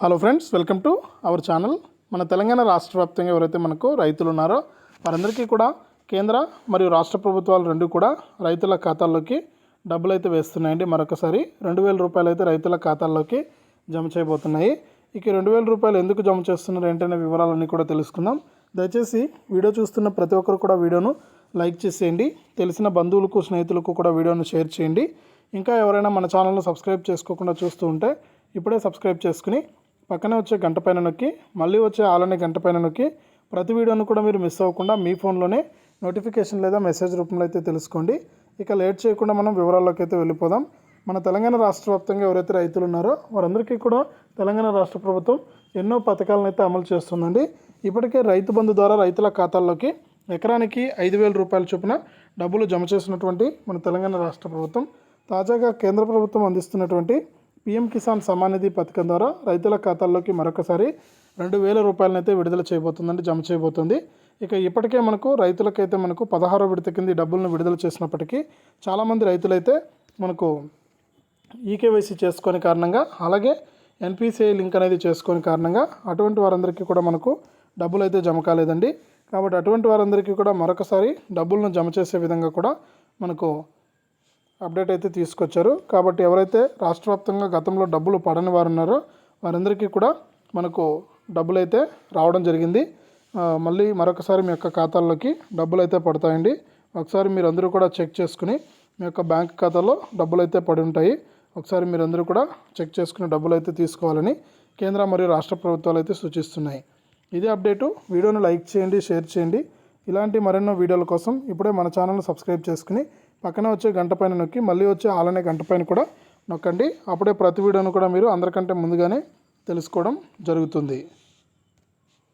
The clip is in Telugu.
Hello friends welcome to our channel మన తెలంగాణ రాష్ట్ర వ్యాప్తంగా ఎవరైతే మనకు రైతులు ఉన్నారో వారందరికీ కూడా కేంద్ర మరియు రాష్ట్ర ప్రభుత్వాలు రెండు కూడా రైతుల ఖాతాల్లోకి డబ్బులు అయితే వేస్తున్నాయండి. మరొకసారి రెండు వేల రూపాయలు అయితే రైతుల ఖాతాల్లోకి జమ చేయబోతున్నాయి. ఇక రెండు వేల రూపాయలు ఎందుకు జమ చేస్తున్నారు ఏంటనే వివరాలన్నీ కూడా తెలుసుకుందాం. దయచేసి వీడియో చూస్తున్న ప్రతి ఒక్కరు కూడా వీడియోను లైక్ చేసేయండి. తెలిసిన బంధువులకు స్నేహితులకు కూడా వీడియోను షేర్ చేయండి. ఇంకా ఎవరైనా మన ఛానల్ను సబ్స్క్రైబ్ చేసుకోకుండా చూస్తూ ఉంటే ఇప్పుడే సబ్స్క్రైబ్ చేసుకుని పక్కనే వచ్చే గంట పైన నొక్కి మళ్ళీ వచ్చే ఆలనే గంట పైన నొక్కి ప్రతి వీడియోను కూడా మీరు మిస్ అవ్వకుండా మీ ఫోన్లోనే నోటిఫికేషన్ లేదా మెసేజ్ రూపంలో అయితే తెలుసుకోండి. ఇక లేట్ చేయకుండా మనం వివరాల్లోకి అయితే వెళ్ళిపోదాం. మన తెలంగాణ రాష్ట్ర వ్యాప్తంగా ఎవరైతే రైతులు ఉన్నారో వారందరికీ కూడా తెలంగాణ రాష్ట్ర ప్రభుత్వం ఎన్నో పథకాలను అయితే అమలు చేస్తుందండి. ఇప్పటికే రైతు బంధు ద్వారా రైతుల ఖాతాల్లోకి ఎకరానికి ఐదు వేల రూపాయల చొప్పున డబ్బులు జమ చేసినటువంటి మన తెలంగాణ రాష్ట్ర ప్రభుత్వం. తాజాగా కేంద్ర ప్రభుత్వం అందిస్తున్నటువంటి పీఎం కిసాన్ సమానిధి నిధి పథకం ద్వారా రైతుల ఖాతాల్లోకి మరొకసారి రెండు వేల రూపాయలనైతే విడుదల చేయబోతుందండి జమ చేయబోతుంది. ఇక ఇప్పటికే మనకు రైతులకైతే మనకు పదహారో విడత కింద డబ్బులను విడుదల చేసినప్పటికీ చాలామంది రైతులైతే మనకు ఈకేవైసీ చేసుకొని కారణంగా అలాగే ఎన్పిసిఐ లింక్ అనేది చేసుకొని కారణంగా అటువంటి వారందరికీ కూడా మనకు డబ్బులు అయితే జమ కాలేదండి. కాబట్టి అటువంటి వారందరికీ కూడా మరొకసారి డబ్బులను జమ చేసే విధంగా కూడా మనకు అప్డేట్ అయితే తీసుకొచ్చారు. కాబట్టి ఎవరైతే రాష్ట్ర వ్యాప్తంగా గతంలో డబ్బులు పడని వారు ఉన్నారో వారందరికీ కూడా మనకు డబ్బులు అయితే రావడం జరిగింది. మళ్ళీ మరొకసారి మీ యొక్క ఖాతాల్లోకి డబ్బులు అయితే పడతాయండి. ఒకసారి మీరు అందరూ కూడా చెక్ చేసుకుని మీ యొక్క బ్యాంక్ ఖాతాలో డబ్బులు అయితే పడి ఉంటాయి. ఒకసారి మీరందరూ కూడా చెక్ చేసుకుని డబ్బులు అయితే తీసుకోవాలని కేంద్ర మరియు రాష్ట్ర ప్రభుత్వాలు అయితే సూచిస్తున్నాయి. ఇదే అప్డేటు. వీడియోను లైక్ చేయండి షేర్ చేయండి. ఇలాంటి మరెన్నో వీడియోల కోసం ఇప్పుడే మన ఛానల్ని సబ్స్క్రైబ్ చేసుకుని పక్కన వచ్చే గంట పైన నొక్కి మళ్ళీ వచ్చే ఆలనే గంట పైన కూడా నొక్కండి. అప్పుడే ప్రతి వీడియోను కూడా మీరు అందరికంటే ముందుగానే తెలుసుకోవడం జరుగుతుంది.